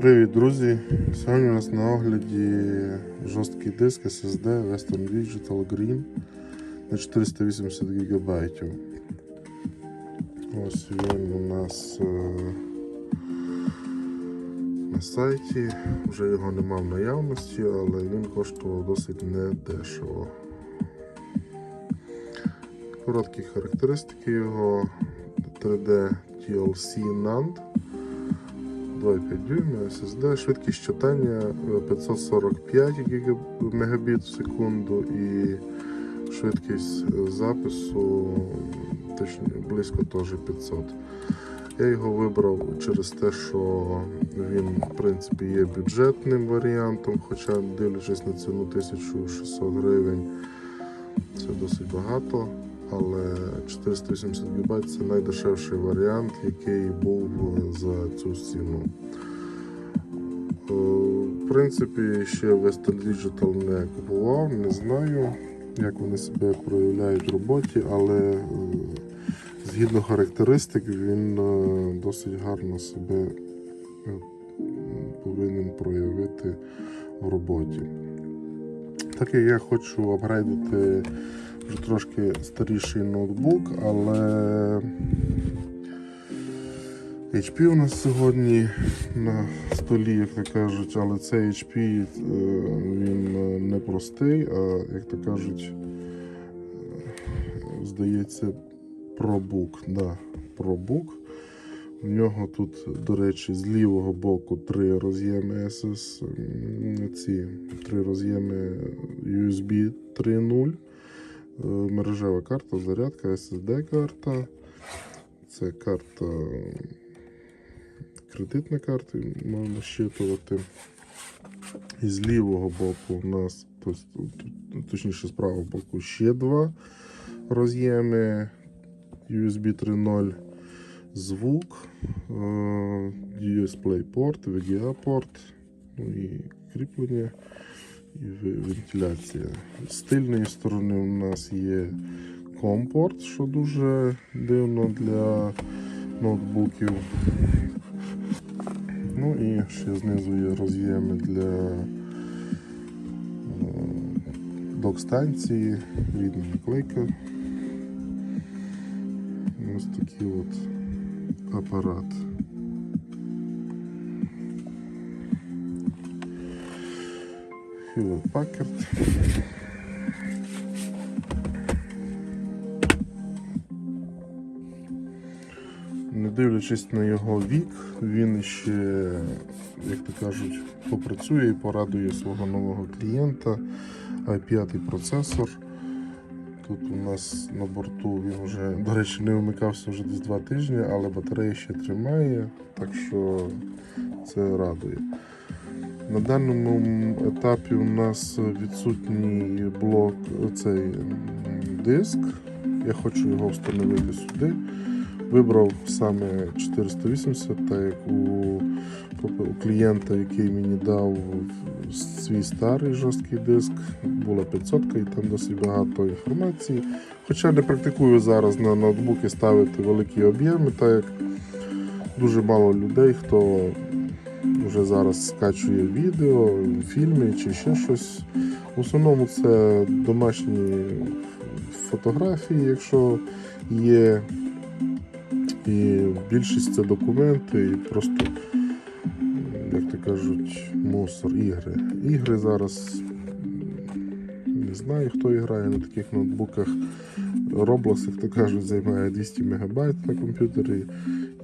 Привіт, друзі! Сьогодні у нас на огляді жорсткий диск SSD Western Digital Green на 480 ГБ. Ось він у нас е, на сайті. Вже його нема в наявності, але він коштував досить недешево. Короткі характеристики його 3D TLC NAND. 2,5 дюйма SSD, швидкість читання е, 545 ГБ Мбіт в секунду і швидкість е, запису точні, близько теж 500. Я його вибрав через те, що він в принципі є бюджетним варіантом, хоча дивлячись на ціну 1600 гривень, це досить багато. Але 480 ГБ це найдешевший варіант, який був за цю ціну. Е, В принципі, ще Western Digital не купував, не знаю, як вони себе проявляють в роботі, але е, згідно характеристик він е, досить гарно себе е, повинен проявити в роботі. Так як я хочу апгрейдити вже трошки старіший ноутбук, але HP у нас сьогодні на столі, як то кажуть, але цей HP е, він е, не простий, а як то кажуть, е, здається, ProBook. Да, ProBook. В нього тут, до речі, з лівого боку три роз'єми SS, ці три роз'єми USB 3.0. Е, мережева карта, зарядка, SSD-карта. Це карта, кредитна карта, можна щитувати. І з лівого боку у нас, точніше з правого боку, ще два роз'єми USB 3.0, звук, е, USB порт, VGA порт, ну і кріплення вентиляція. З тильної сторони у нас є компорт, що дуже дивно для ноутбуків. Ну і ще знизу є роз'єми для е, док-станції, видно наклейка. Ось такий от апарат. Hewlett Packard. Не дивлячись на його вік, він ще, як то кажуть, попрацює і порадує свого нового клієнта. i5 процесор. Тут у нас на борту він вже, до речі, не вмикався вже десь 2 тижні, але батарея ще тримає, так що це радує. На даному етапі у нас відсутній блок, цей диск. Я хочу його встановити сюди. Вибрав саме 480, так як у, у клієнта, який мені дав свій старий жорсткий диск, була 500 і там досить багато інформації. Хоча не практикую зараз на ноутбуки ставити великі об'єми, так як дуже мало людей, хто вже зараз скачує відео, фільми чи ще щось. В основному це домашні фотографії, якщо є. І більшість це документи і просто, як то кажуть, мусор, ігри. Ігри зараз не знаю, хто грає на таких ноутбуках. Roblox, як то кажуть, займає 200 МБ на комп'ютері,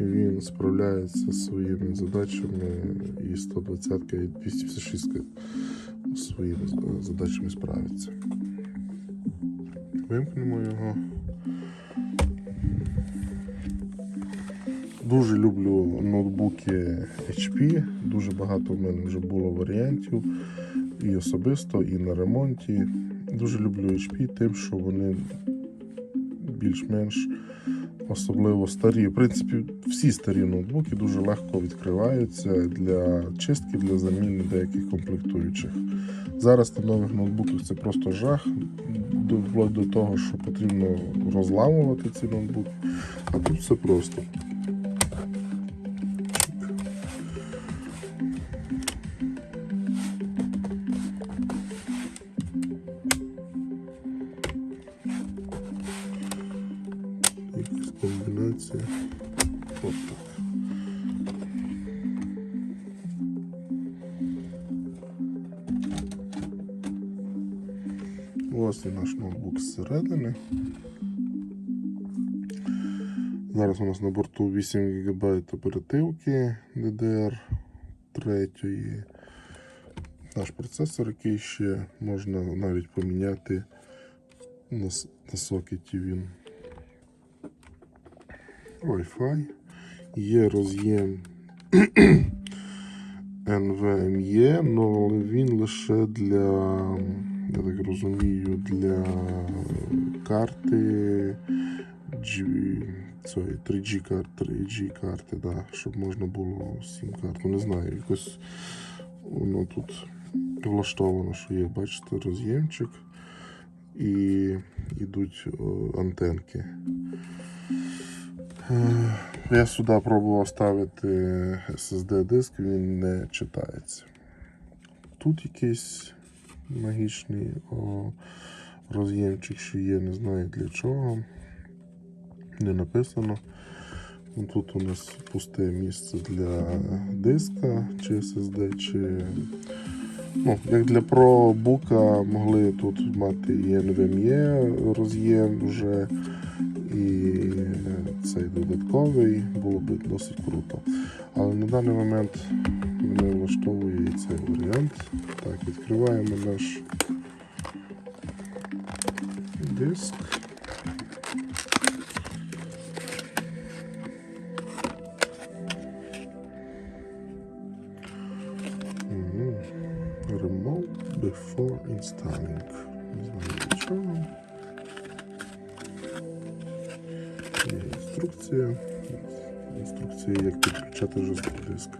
і він справляється зі своїми задачами і 120 і 256 своїми задачами справиться. Вимкнемо його. Дуже люблю ноутбуки HP. Дуже багато в мене вже було варіантів і особисто, і на ремонті. Дуже люблю HP тим, що вони більш-менш особливо старі. В принципі, всі старі ноутбуки дуже легко відкриваються для чистки, для заміни деяких комплектуючих. Зараз на нових ноутбуках це просто жах, вплоть до того, що потрібно розламувати ці ноутбуки. А тут все просто. Ось наш ноутбук зсередини. Зараз у нас на борту 8 ГБ оперативки DDR3. Наш процесор, який ще можна навіть поміняти на, на сокеті він. Wi-Fi. Є роз'єм NVMe, але він лише для, я так розумію, для карти G, цієї 3G карти, 3G карти, да, щоб можна було сім карту. Не знаю, якось воно тут влаштовано, що є, бачите, роз'ємчик і йдуть антенки. Е, Я сюди пробував ставити SSD диск, він не читається. Тут якийсь магічний о, роз'ємчик, що є, не знаю для чого. Не написано. Ну, Тут у нас пусте місце для диска чи SSD, чи ну, як для пробука могли тут мати і NVMe роз'єм вже, і цей додатковий, було б досить круто. Але на даний момент мене влаштовує цей варіант. Так, відкриваємо наш диск. Remote before installing. Не знаю чого. Інструкція. Інструкція, як підключати жорсткий диск.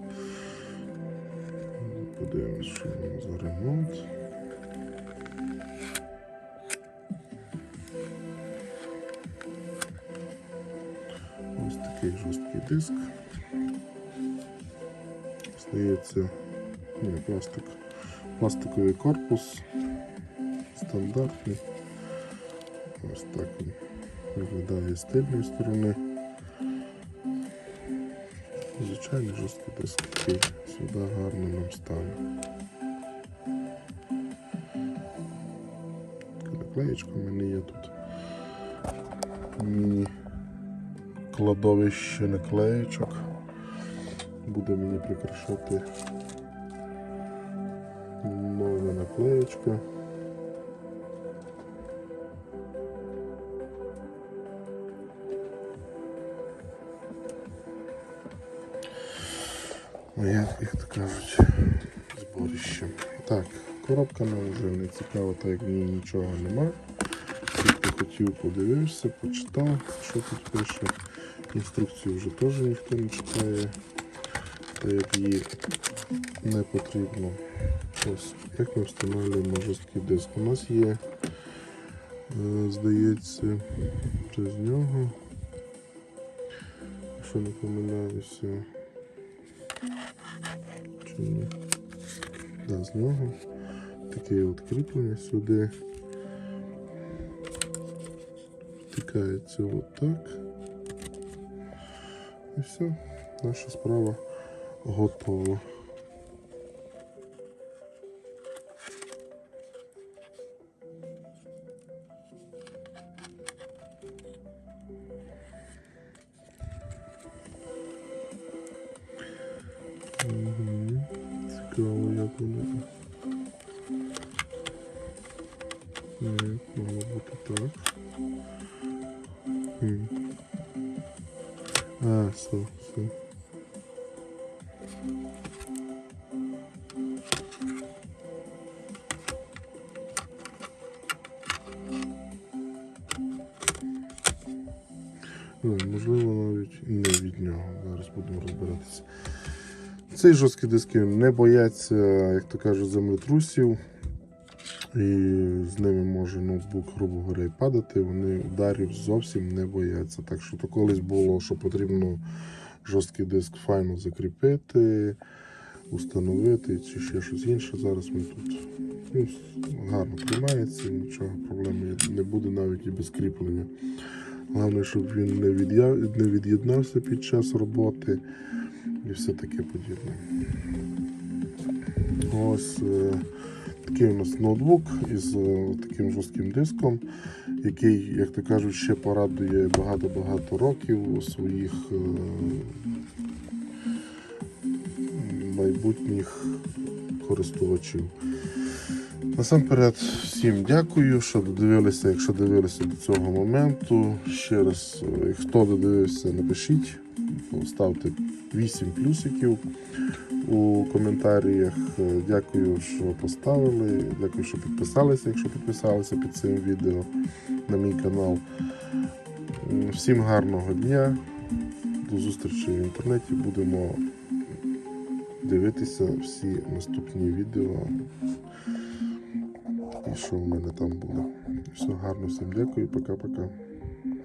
Подивимось, що воно за ремонт. Ось такий жорсткий диск. Здається, ні, пластик. Пластиковий корпус. Стандартний. Ось так він виглядає з тильної сторони. Звичайний жорсткий диск, який сюди гарно нам стане. Наклеєчка в мене є тут. Міні кладовище наклеєчок. Буде мені прикрашати нова наклеєчка. Як то кажуть, зборище. Так, коробка нам вже не цікава, так як в ній нічого нема. Тільки хотів, подивився, почитав, що тут пише. Інструкцію вже теж ніхто не читає, так як її не потрібно. Ось, як ми встановлюємо жорсткий диск. У нас є, е, здається, це з нього. Якщо не помиляюся. Чи з нього. Таке от кріплення сюди. Втикається отак. І все, наша справа готова. Цікаво, як воно. Ні, мало бути так. Хм. А, все, все. Цей жорсткий диски не бояться, як то кажуть, землетрусів. І з ними може ноутбук, грубо говоря, і падати. Вони ударів зовсім не бояться. Так що то колись було, що потрібно жорсткий диск файно закріпити, установити чи ще щось інше. Зараз ми тут ну, гарно тримається, нічого проблеми не буде навіть і без кріплення. Головне, щоб він не від'я- не від'єднався під час роботи і все таке подібне. Ось е, такий у нас ноутбук із е, таким жорстким диском, який, як то кажуть, ще порадує багато-багато років своїх е, майбутніх користувачів. Насамперед, всім дякую, що додивилися, якщо дивилися до цього моменту. Ще раз, е, хто додивився, напишіть, ставте 8 плюсиків у коментарях. Е, Дякую, що поставили. Дякую, що підписалися, якщо підписалися під цим відео на мій канал. Всім гарного дня. До зустрічі в інтернеті. Будемо дивитися всі наступні відео. Що в мене там було. Все гарно, всім дякую, пока-пока.